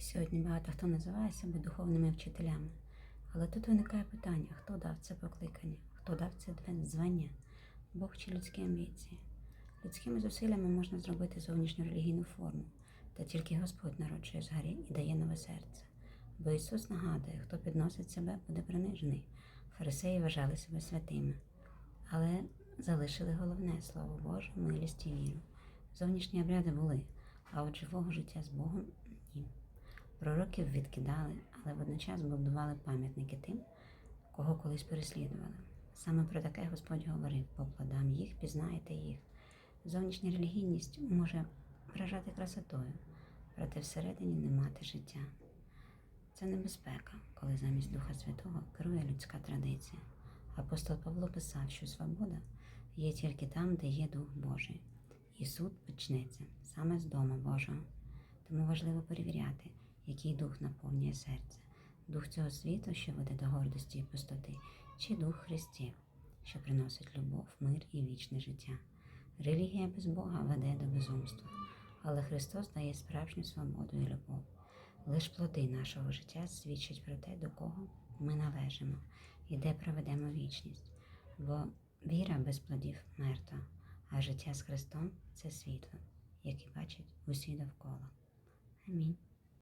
Сьогодні багато хто називає себе духовними вчителями. Але тут виникає питання, хто дав це покликання, хто дав це звання, Бог чи людські амбіції. Людськими зусиллями можна зробити зовнішню релігійну форму, та тільки Господь народжує згорі і дає нове серце. Бо Ісус нагадує, хто підносить себе, буде принижений. Фарисеї вважали себе святими, але залишили головне слово Боже, милість і віру. Зовнішні обряди були, а от живого життя з Богом ні. Пророків відкидали, але водночас будували пам'ятники тим, кого колись переслідували. Саме про таке Господь говорив, по плодам їх пізнаєте їх. Зовнішня релігійність може вражати красотою, проте всередині не мати життя. Це небезпека, коли замість Духа Святого керує людська традиція. Апостол Павло писав, що свобода є тільки там, де є Дух Божий, і суд почнеться саме з Дома Божого. Тому важливо перевіряти, який дух наповнює серце, дух цього світу, що веде до гордості і пустоти, чи дух Христів, що приносить любов, мир і вічне життя. Релігія без Бога веде до безумства, але Христос дає справжню свободу і любов. Лиш плоди нашого життя свідчать про те, до кого ми належимо і де проведемо вічність. Бо віра без плодів мертва, а життя з Христом це світло, яке бачить усі довкола. Амінь.